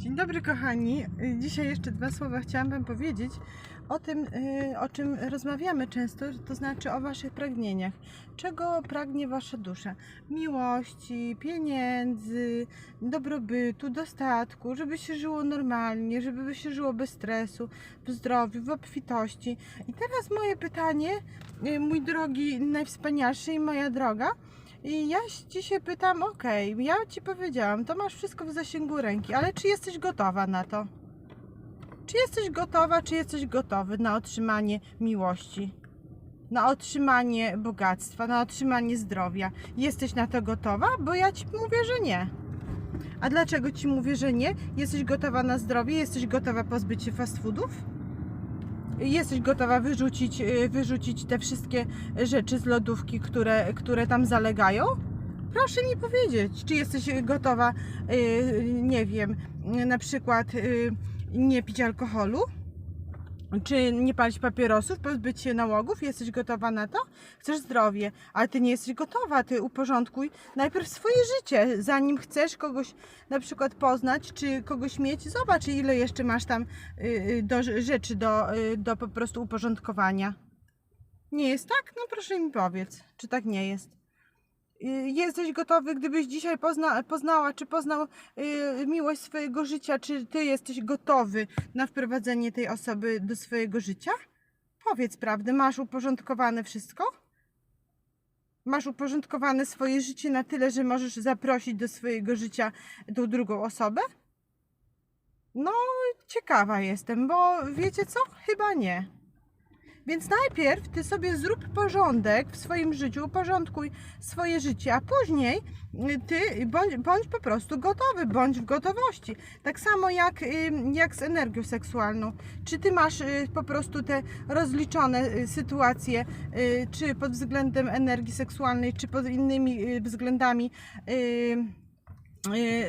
Dzień dobry kochani. Dzisiaj jeszcze dwa słowa chciałam Wam powiedzieć o tym, y, o czym rozmawiamy często, to znaczy o Waszych pragnieniach. Czego pragnie Wasza dusza? Miłości, pieniędzy, dobrobytu, dostatku, żeby się żyło normalnie, żeby się żyło bez stresu, w zdrowiu, w obfitości. I teraz moje pytanie, y, mój drogi, najwspanialszy i moja droga, i ja ci się pytam, okej, ja ci powiedziałam, to masz wszystko w zasięgu ręki, ale czy jesteś gotowa na to? Czy jesteś gotowa, czy jesteś gotowy na otrzymanie miłości? Na otrzymanie bogactwa, na otrzymanie zdrowia. Jesteś na to gotowa? Bo ja ci mówię, że nie. A dlaczego ci mówię, że nie? Jesteś gotowa na zdrowie? Jesteś gotowa pozbyć się fast foodów? Jesteś gotowa wyrzucić, y, wyrzucić te wszystkie rzeczy z lodówki, które, które tam zalegają? Proszę mi powiedzieć, czy jesteś gotowa, y, nie wiem, na przykład y, nie pić alkoholu? Czy nie palić papierosów, pozbyć się nałogów? Jesteś gotowa na to? Chcesz zdrowie, ale ty nie jesteś gotowa. Ty uporządkuj najpierw swoje życie, zanim chcesz kogoś na przykład poznać, czy kogoś mieć. Zobacz, ile jeszcze masz tam y, y, do, rzeczy do, y, do po prostu uporządkowania. Nie jest tak? No proszę mi powiedz, czy tak nie jest. Y, Jesteś gotowy, gdybyś dzisiaj pozna, poznała, czy poznał y, miłość swojego życia, czy ty jesteś gotowy na wprowadzenie tej osoby do swojego życia? Powiedz prawdę, masz uporządkowane wszystko? Masz uporządkowane swoje życie na tyle, że możesz zaprosić do swojego życia tą drugą osobę? No, ciekawa jestem, bo wiecie co? Chyba nie. Więc najpierw ty sobie zrób porządek w swoim życiu, uporządkuj swoje życie, a później y, ty bądź, bądź po prostu gotowy, bądź w gotowości. Tak samo jak, y, jak z energią seksualną. Czy ty masz y, po prostu te rozliczone sytuacje, czy pod względem energii seksualnej, czy pod innymi względami.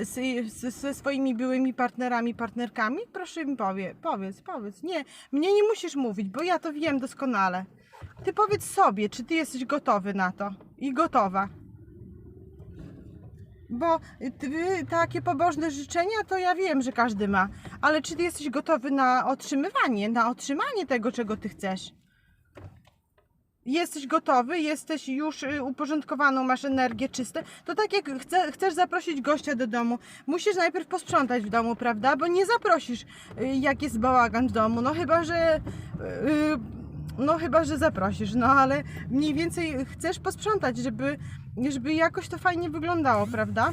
Z- ze swoimi byłymi partnerami, partnerkami? Proszę mi powie, powiedz, powiedz. Nie, mnie nie musisz mówić, bo ja to wiem doskonale. Ty powiedz sobie, czy ty jesteś gotowy na to i gotowa. Bo ty, takie pobożne życzenia to ja wiem, że każdy ma, ale czy ty jesteś gotowy na otrzymywanie, na otrzymanie tego, czego ty chcesz? Jesteś gotowy, jesteś już y, uporządkowaną, masz energię czyste, to tak jak chce, chcesz zaprosić gościa do domu, musisz najpierw posprzątać w domu, prawda? Bo nie zaprosisz, y, jak jest bałagan w domu, no chyba, że... y, No chyba, że zaprosisz, no ale mniej więcej chcesz posprzątać, żeby, żeby jakoś to fajnie wyglądało, prawda?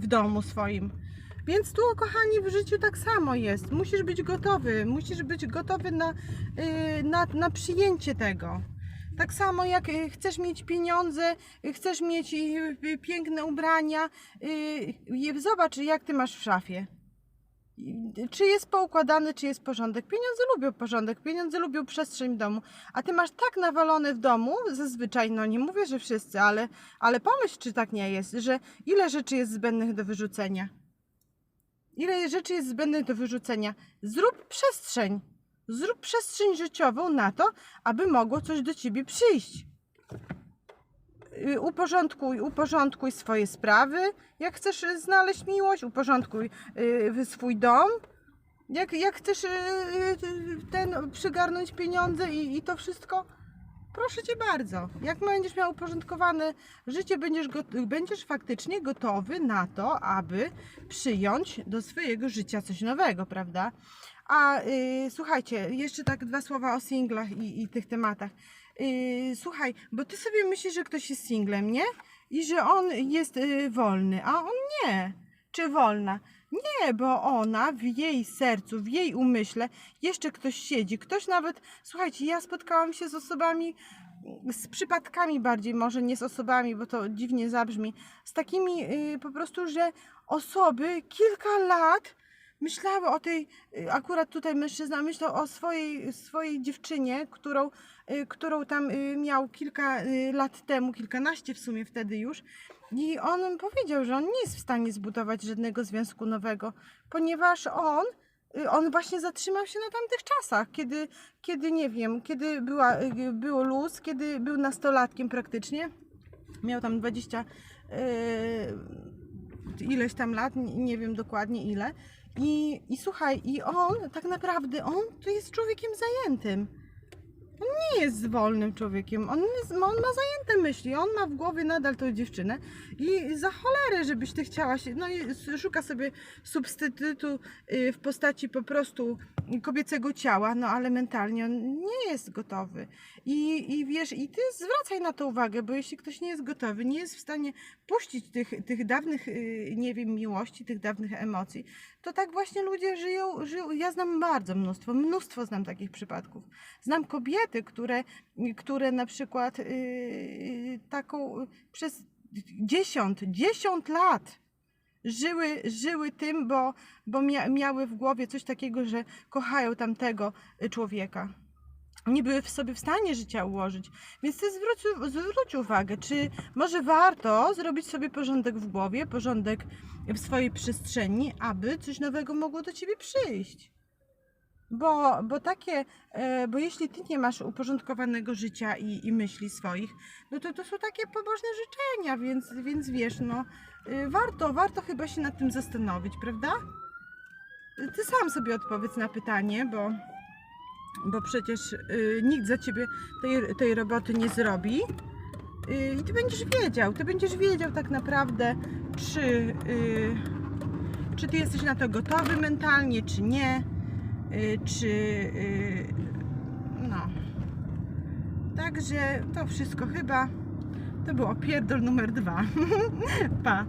W domu swoim. Więc tu, kochani, w życiu tak samo jest. Musisz być gotowy, musisz być gotowy na, y, na, na przyjęcie tego. Tak samo jak y, chcesz mieć pieniądze, y, chcesz mieć piękne ubrania, zobacz jak ty masz w szafie. Czy jest poukładany, czy jest porządek. Pieniądze lubią porządek, pieniądze lubią przestrzeń w domu, a ty masz tak nawalone w domu, zazwyczaj, no nie mówię, że wszyscy, ale, ale pomyśl, czy tak nie jest, że ile rzeczy jest zbędnych do wyrzucenia. Ile rzeczy jest zbędnych do wyrzucenia. Zrób przestrzeń. Zrób przestrzeń życiową na to, aby mogło coś do ciebie przyjść. Y, Uporządkuj, uporządkuj swoje sprawy. Jak chcesz y, znaleźć miłość, uporządkuj y, swój dom. Jak, jak chcesz ten przygarnąć pieniądze i, i to wszystko, proszę cię bardzo. Jak będziesz miał uporządkowane życie, będziesz, będziesz faktycznie gotowy na to, aby przyjąć do swojego życia coś nowego, prawda? A y, słuchajcie, jeszcze tak dwa słowa o singlach i, i tych tematach. Y, słuchaj, bo ty sobie myślisz, że ktoś jest singlem, nie? I że on jest y, wolny, a on nie. Czy wolna? Nie, bo ona w jej sercu, w jej umyśle jeszcze ktoś siedzi. Ktoś nawet, słuchajcie, ja spotkałam się z osobami, z przypadkami bardziej, może nie z osobami, bo to dziwnie zabrzmi, z takimi y, po prostu, że osoby kilka lat myślały o tej, y, akurat tutaj mężczyzna myślał o swojej, swojej dziewczynie, którą, y, którą tam y, miał kilka lat temu, kilkanaście w sumie wtedy już. I on powiedział, że on nie jest w stanie zbudować żadnego związku nowego, ponieważ on, on właśnie zatrzymał się na tamtych czasach, kiedy, kiedy nie wiem, kiedy była, było luz, kiedy był nastolatkiem praktycznie. Miał tam 20, y, ileś tam lat, nie wiem dokładnie ile. I, I słuchaj, i on tak naprawdę, on to jest człowiekiem zajętym. On nie jest wolnym człowiekiem, on, jest, on ma zajęte myśli, on ma w głowie nadal tą dziewczynę i za cholerę, żebyś ty chciała się, no i szuka sobie substytutu y, w postaci po prostu kobiecego ciała, no ale mentalnie on nie jest gotowy. I, I wiesz, i ty zwracaj na to uwagę, bo jeśli ktoś nie jest gotowy, nie jest w stanie puścić tych, tych dawnych, y, nie wiem, miłości, tych dawnych emocji, to tak właśnie ludzie żyją, żyją. Ja znam bardzo mnóstwo, mnóstwo znam takich przypadków. Znam kobiety, które, które na przykład yy, taką y, przez 10, 10 lat żyły, żyły tym, bo, bo mia, miały w głowie coś takiego, że kochają tamtego y, człowieka. Nie były w sobie w stanie życia ułożyć. Więc ty zwróć, zwróć uwagę, czy może warto zrobić sobie porządek w głowie, porządek w swojej przestrzeni, aby coś nowego mogło do ciebie przyjść. Bo, bo takie, e, bo jeśli ty nie masz uporządkowanego życia i, i myśli swoich, no to to są takie pobożne życzenia, więc, więc wiesz, no y, warto, warto chyba się nad tym zastanowić, prawda? Ty sam sobie odpowiedz na pytanie, bo, bo przecież y, nikt za ciebie tej, tej roboty nie zrobi. Y, I ty będziesz wiedział, ty będziesz wiedział tak naprawdę, czy, czy ty jesteś na to gotowy mentalnie, czy nie, czy y, no. Także to wszystko chyba. To był opierdol numer dwa. pa.